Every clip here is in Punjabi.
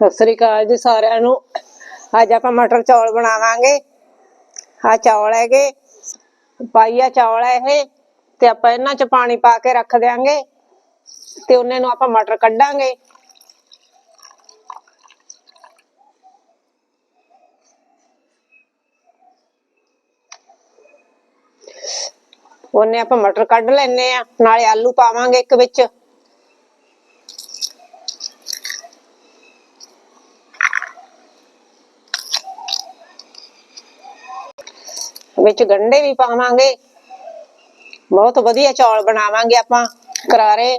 ਸਤਿ ਸ੍ਰੀ ਅਕਾਲ ਜੀ ਸਾਰਿਆਂ ਨੂੰ। ਅੱਜ ਆਪਾਂ ਮਟਰ ਚੌਲ ਬਣਾਵਾਂਗੇ। ਆ ਚੌਲ ਹੈਗੇ। ਪਾਈਆ ਚੌਲ ਹੈ ਇਹ ਤੇ ਆਪਾਂ ਇਹਨਾਂ ਚ ਪਾਣੀ ਪਾ ਕੇ ਰੱਖ ਦਿਆਂਗੇ ਤੇ ਉਹਨਾਂ ਨੂੰ ਆਪਾਂ ਮਟਰ ਕੱਢਾਂਗੇ। ਉਹਨੇ ਆਪਾਂ ਮਟਰ ਕੱਢ ਲੈਣੇ ਆ। ਨਾਲੇ ਆਲੂ ਪਾਵਾਂਗੇ ਇੱਕ ਵਿੱਚ। ਵਿੱਚ ਗੰਢੇ ਵੀ ਪਾਵਾਂਗੇ। ਬਹੁਤ ਵਧੀਆ ਚੌਲ ਬਣਾਵਾਂਗੇ ਆਪਾਂ ਕਰਾਰੇ।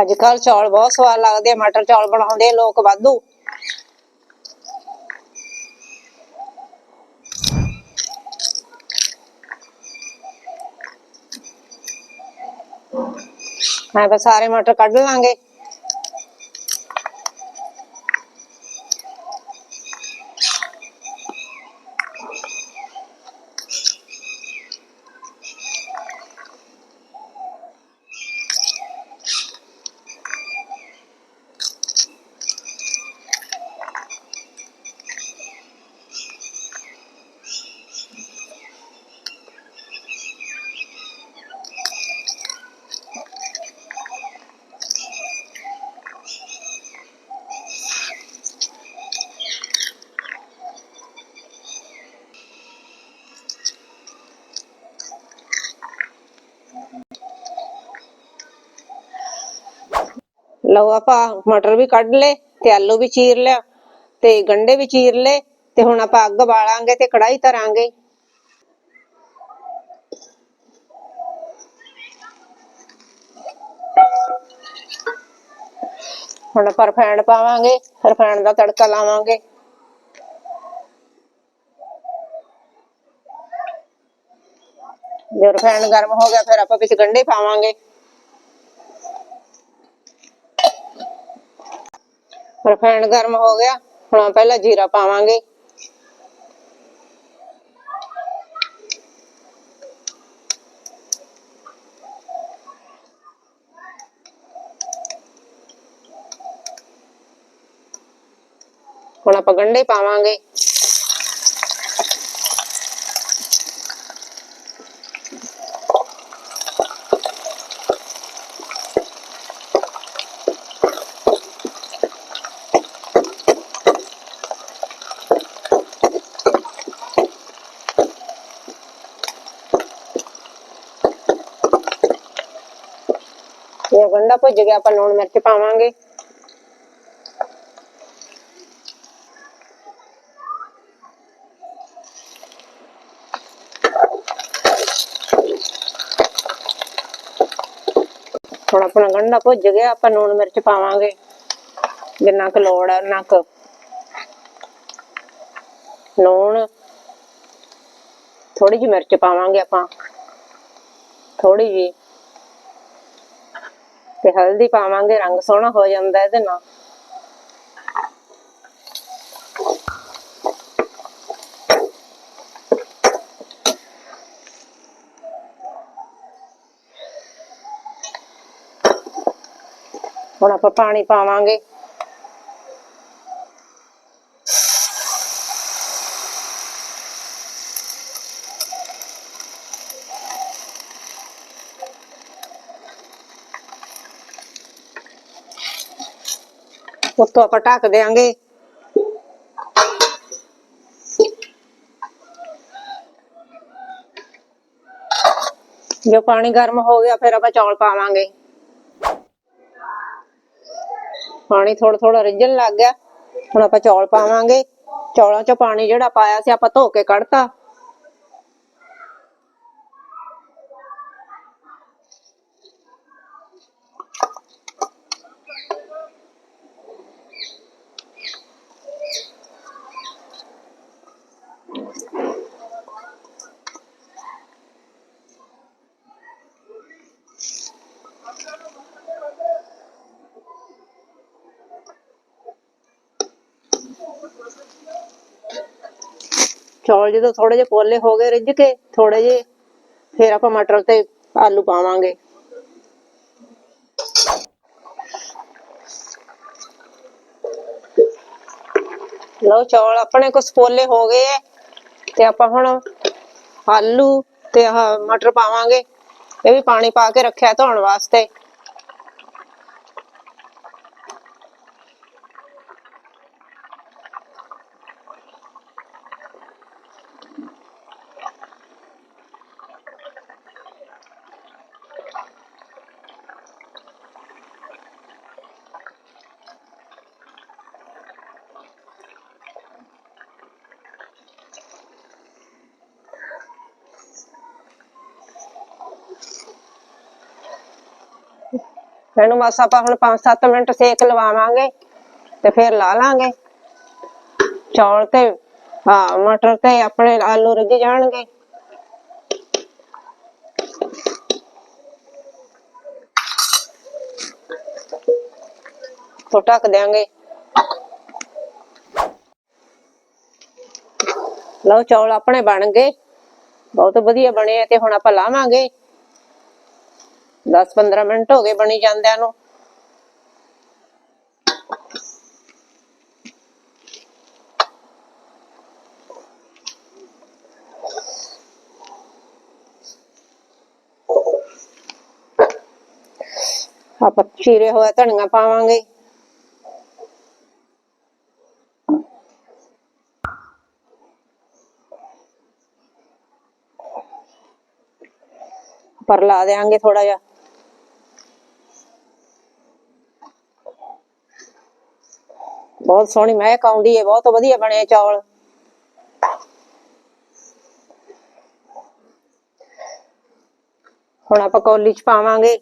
ਅੱਜ ਕੱਲ ਚੌਲ ਬਹੁਤ ਸਵਾਦ ਲੱਗਦੇ ਆ, ਮਟਰ ਚੌਲ ਬਣਾਉਂਦੇ ਆ ਲੋਕ ਵਾਧੂ। ਹਾਂ ਬਸ ਸਾਰੇ ਮਟਰ ਕੱਢ ਲਾਂਗੇ। ਲਓ ਆਪਾਂ ਮਟਰ ਵੀ ਕੱਢ ਲਏ ਤੇ ਆਲੂ ਵੀ ਚੀਰ ਲਿਆ ਤੇ ਗੰਡੇ ਵੀ ਚੀਰ ਲਏ ਤੇ ਹੁਣ ਆਪਾਂ ਅੱਗ ਬਾਲਾਂਗੇ ਤੇ ਕੜਾਈ ਧਰਾਂਗੇ। ਹੁਣ ਆਪਾਂ ਰਫੈਣ ਪਾਵਾਂਗੇ ਰਫੈਣ ਦਾ ਤੜਕਾ ਲਾਵਾਂਗੇ। ਜੇ ਰਫੈਣ ਗਰਮ ਹੋ ਗਿਆ, ਫਿਰ ਆਪਾਂ ਵਿੱਚ ਗੰਡੇ ਪਾਵਾਂਗੇ। ਰਿਫਾਈਂਡ ਗਰਮ ਹੋ ਗਿਆ। ਹੁਣ ਪਹਿਲਾਂ ਜੀਰਾ ਪਾਵਾਂਗੇ। ਹੁਣ ਆਪਾਂ ਗੰਢੇ ਪਾਵਾਂਗੇ। ਇਹ ਗੰਢਾ ਭੁੱਜ ਗਿਆ, ਆਪਾਂ ਲੂਣ ਮਿਰਚ ਪਾਵਾਂਗੇ। ਹੁਣ ਆਪਣਾ ਗੰਢਾ ਭੁੱਜ ਗਿਆ, ਆਪਾਂ ਲੂਣ ਮਿਰਚ ਪਾਵਾਂਗੇ। ਜਿੰਨਾ ਕੁ ਲੋੜ ਹੈ ਉਨਾ ਕੁ। ਲੂਣ ਥੋੜੀ ਜਿਹੀ ਮਿਰਚ ਪਾਵਾਂਗੇ ਆਪਾਂ। ਥੋੜੀ ਜਿਹੀ। ਤੇ ਹਲਦੀ ਪਾਵਾਂਗੇ ਰੰਗ ਸੋਹਣਾ ਹੋ ਜਾਂਦਾ ਇਹਦੇ ਨਾਲ। ਹੁਣ ਆਪਾਂ ਪਾਣੀ ਪਾਵਾਂਗੇ। ਉੱਤੋਂ ਆਪਾਂ ਢੱਕ ਦੇਾਂਗੇ ਜੋ ਪਾਣੀ ਗਰਮ ਹੋ ਗਿਆ, ਫਿਰ ਆਪਾਂ ਚੌਲ ਪਾਵਾਂਗੇ। ਪਾਣੀ ਥੋੜਾ ਥੋੜਾ ਰਿੱਝਣ ਲੱਗ ਗਿਆ। ਹੁਣ ਆਪਾਂ ਚੌਲ ਪਾਵਾਂਗੇ। ਚੌਲਾਂ ਚੋਂ ਪਾਣੀ ਜਿਹੜਾ ਪਾਇਆ ਸੀ, ਆਪਾਂ ਧੋ ਕੇ ਕੱਢਤਾ। ਚੌਲ ਜਦੋਂ ਥੋੜੇ ਜਿਹੇ ਪੋਲੇ ਹੋ ਗਏ, ਰਿੱਝ ਕੇ ਥੋੜੇ ਜਿਹੇ, ਫਿਰ ਆਪਾਂ ਮਟਰ ਤੇ ਆਲੂ ਪਾਵਾਂਗੇ। ਲਓ, ਚੌਲ ਆਪਣੇ ਕੁਛ ਪੋਲੇ ਹੋ ਗਏ ਐ, ਤੇ ਆਪਾਂ ਹੁਣ ਆਲੂ ਤੇ ਆਹ ਮਟਰ ਪਾਵਾਂਗੇ। ਇਹ ਵੀ ਪਾਣੀ ਪਾ ਕੇ ਰੱਖਿਆ ਧੋਣ ਵਾਸਤੇ। ਇਹਨੂੰ ਬਸ ਆਪਾਂ ਹੁਣ 5-7 ਮਿੰਟ ਸੇਕ ਲਵਾਵਾਂਗੇ ਤੇ ਫਿਰ ਲਾ ਲਾਂਗੇ। ਚੌਲ ਤੇ ਹਾਂ ਮਟਰ ਤੇ ਆਪਣੇ ਆਲੂ ਰਿੱਝ ਜਾਣਗੇ। ਤੋਂ ਢੱਕ ਦਿਆਂਗੇ। ਲਓ, ਚੌਲ ਆਪਣੇ ਬਣ ਗਏ। ਬਹੁਤ ਵਧੀਆ ਬਣੇ ਆ ਤੇ ਹੁਣ ਆਪਾਂ ਲਾਵਾਂਗੇ। 10-15 ਮਿੰਟ ਹੋ ਗਏ ਬਣੀ ਜਾਂਦਿਆਂ ਨੂੰ। ਆਪਾਂ ਚੀਰੇ ਹੋਇਆ ਧਨੀਆ ਪਾਵਾਂਗੇ। ਪਰ ਲਾ ਦੇਾਂਗੇ ਥੋੜਾ ਜਿਹਾ। ਬਹੁਤ ਸੋਹਣੀ ਮਹਿਕ ਆਉਂਦੀ ਹੈ ਬਹੁਤ ਵਧੀਆ ਬਣੇ ਚੌਲ। ਹੁਣ ਆਪਾਂ ਕੌਲੀ ਚ ਪਾਵਾਂਗੇ।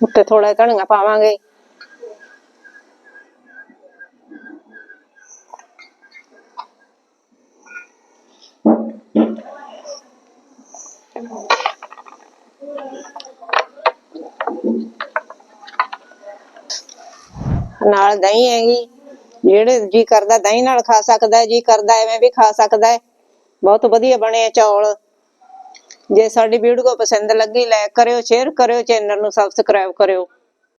ਉੱਤੇ ਥੋੜਾ ਧਨੀਆ ਪਾਵਾਂਗੇ। ਨਾਲ ਦਹੀਂ ਹੈਗੀ। ਜਿਹੜੇ ਜੀ ਕਰਦਾ ਦਹੀਂ ਨਾਲ ਖਾ ਸਕਦਾ ਜੀ ਕਰਦਾ ਐਵੇਂ ਵੀ ਖਾ ਸਕਦਾ ਹੈ। ਬਹੁਤ ਵਧੀਆ ਬਣੇ ਆ ਚੌਲ। ਜੇ ਸਾਡੀ ਵੀਡੀਓ ਪਸੰਦ ਲੱਗੀ ਲਾਈਕ ਕਰਿਓ ਸ਼ੇਅਰ ਕਰਿਓ ਚੈਨਲ ਨੂੰ ਸਬਸਕ੍ਰਾਈਬ ਕਰਿਓ।